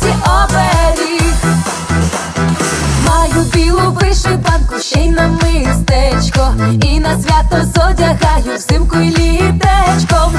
То оберіг. Маю білу вишиванку, ще й на мистечко, і на свято зодягаю взимку й літечком.